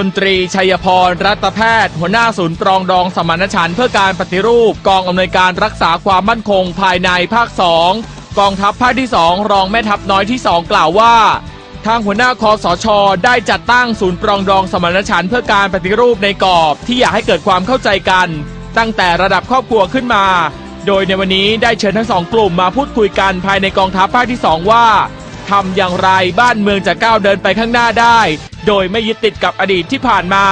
พลตรีชัยพร รัตแพทย์ หัวหน้าศูนย์ปรองดองสมานฉันท์เพื่อการปฏิรูปกองอำนวยการรักษาความมั่นคงภายในภาคสองกองทัพภาคที่สองรองแม่ทัพน้อยที่สองกล่าวว่า ทางหัวหน้าคอสช ได้จัดตั้งศูนย์ปรองดองสมานฉันท์เพื่อการปฏิรูปในกรอบที่อยากให้เกิดความเข้าใจกัน ตั้งแต่ระดับครอบครัวขึ้นมา โดยในวันนี้ได้เชิญทั้งสองกลุ่มมาพูดคุยกันภายในกองทัพภาคที่สองว่า ทำอย่างไรบ้านเมืองจะก้าวเดินไปข้างหน้าได้ โดยไม่ยึดติดกับอดีตที่ผ่านมา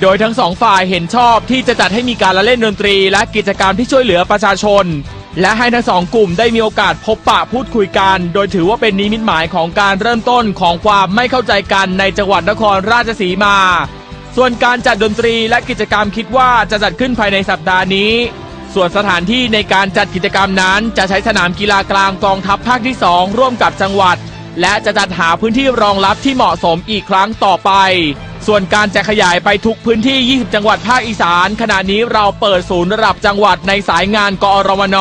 โดยทั้งสองฝ่ายเห็นชอบที่จะจัดให้มีการละเล่นดนตรี และกิจกรรมที่ช่วยเหลือประชาชน และให้ทั้งสองกลุ่มได้มีโอกาสพบปะพูดคุยกัน โดยถือว่าเป็นนิมิตหมายของการเริ่มต้นของความไม่เข้าใจกันในจังหวัดนครราชสีมา ส่วนการจัดดนตรีและกิจกรรมคิดว่าจะจัดขึ้นภายในสัปดาห์นี้ส่วนสถานที่ในการจัดกิจกรรมนั้น จะใช้สนามกีฬากลางกองทัพภาคที่ 2 ร่วมกับจังหวัด และจะจัดหาพื้นที่รองรับที่เหมาะสมอีกครั้งต่อไป ส่วนการจะขยายไปทุกพื้นที่ 20 จังหวัดภาคอีสาน ขณะนี้เราเปิดศูนย์ระดับจังหวัดในสายงานกอรมน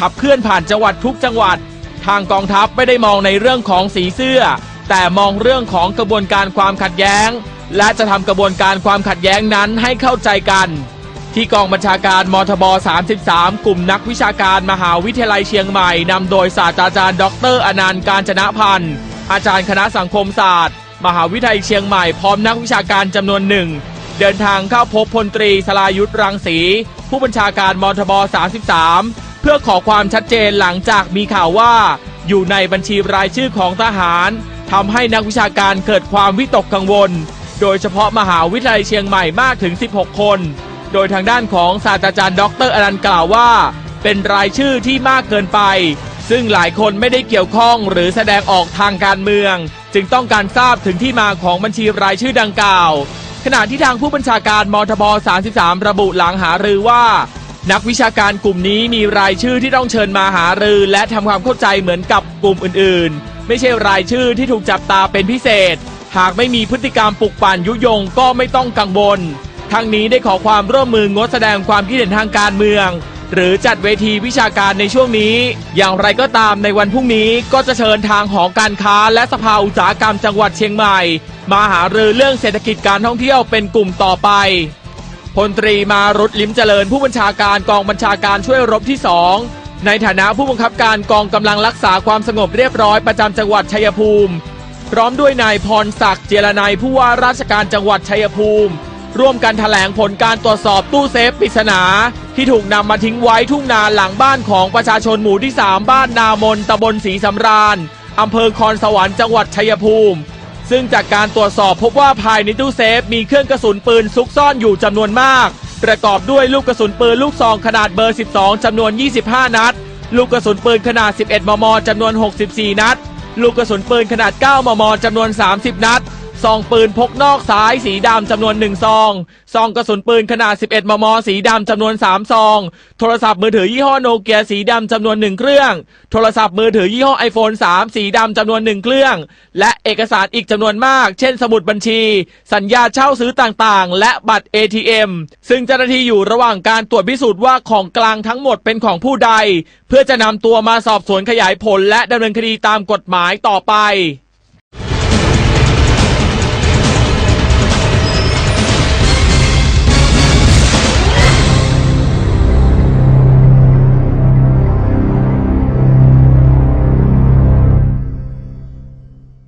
ขับเคลื่อนผ่านจังหวัดทุกจังหวัด ทางกองทัพไม่ได้มองในเรื่องของสีเสื้อ แต่มองเรื่องของกระบวนการความขัดแย้ง และจะทำกระบวนการความขัดแย้งนั้นให้เข้าใจกัน ที่กองบัญชาการมทบ 33 กลุ่มนักวิชาการมหาวิทยาลัยเชียงใหม่นำโดยศาสตราจารย์ ดรอนันต์การจนะพันธ์ อาจารย์คณะสังคมศาสตร์ มหาวิทยาลัยเชียงใหม่พร้อมนักวิชาการจำนวนหนึ่ง เดินทางเข้าพบพลตรีสลายุทธรังสี ผู้บัญชาการมทบ 33 เพื่อขอความชัดเจนหลังจากมีข่าวว่า อยู่ในบัญชีรายชื่อของทหารทำให้นักวิชาการเกิดความวิตกกังวล โดยเฉพาะมหาวิทยาลัยเชียงใหม่มากถึง 16 คน โดยทางด้านของศาสตราจารย์ดรอนันต์กล่าวว่า เป็นรายชื่อที่มากเกินไป ซึ่งหลายคนไม่ได้เกี่ยวข้องหรือแสดงออกทางการเมือง จึงต้องการทราบถึงที่มาของบัญชีรายชื่อดังกล่าว ขณะที่ทางผู้บัญชาการมทบ 33 ระบุหลังหารือว่า นักวิชาการกลุ่มนี้มีรายชื่อที่ต้องเชิญมาหารือ และทำความเข้าใจเหมือนกับกลุ่มอื่น ๆ ไม่ใช่รายชื่อที่ถูกจับตาเป็นพิเศษ หากไม่มีพฤติกรรมปลุกปั่นยุยงก็ไม่ต้องกังวล ทั้งนี้ได้ขอความร่วมมืองดแสดงความคิดเห็นทางการเมือง หรือจัดเวทีวิชาการในช่วงนี้ อย่างไรก็ตามในวันพรุ่งนี้ก็จะเชิญทางหอการค้าและสภาอุตสาหกรรมจังหวัดเชียงใหม่ มาหารือเรื่องเศรษฐกิจการท่องเที่ยวเป็นกลุ่มต่อไปพลตรีมารุตลิมเจริญผู้บัญชาการกองบัญชาการช่วยรบที่2ในฐานะผู้บังคับการกองกำลังรักษาความสงบเรียบร้อยประจำจังหวัดชัยภูมิ พร้อมด้วยนายพรศักดิ์เจรนายผู้ว่าราชการจังหวัดชัยภูมิ ร่วมกันแถลงผลการตรวจสอบตู้เซฟปริศนา ที่ถูกนำมาทิ้งไว้ทุ่งนาหลังบ้านของประชาชนหมู่ที่ 3 บ้านนามนตำบลศรีสำราญอำเภอคอนสวรรค์จังหวัดชัยภูมิ ซึ่งจากการตรวจสอบพบว่าภายในตู้เซฟมีเครื่องกระสุนปืนซุกซ่อนอยู่จำนวนมาก ประกอบด้วยลูกกระสุนปืนลูกซองขนาดเบอร์ 12จำนวน 25 นัด ลูกกระสุนปืนขนาด 11 มมจำนวน 64 นัด ลูกกระสุนปืนขนาด 9 มมจำนวน 30 นัด ซองปืนพกนอกซ้ายสีดำจำนวน 1 ซอง ซองกระสุนปืนขนาด 11 มม สีดำจำนวน 3 ซอง โทรศัพท์มือถือยี่ห้อโนเกียสีดำจำนวน 1 เครื่อง โทรศัพท์มือถือยี่ห้อ iPhone 3 สีดำจำนวน 1 เครื่อง และเอกสารอีกจำนวนมาก เช่นสมุดบัญชี สัญญาเช่าซื้อต่างๆ และบัตร ATM ซึ่งเจ้าหน้าที่อยู่ระหว่างการตรวจพิสูจน์ว่าของกลางทั้งหมดเป็นของผู้ใด เพื่อจะนำตัวมาสอบสวนขยายผลและดำเนินคดีตามกฎหมายต่อไป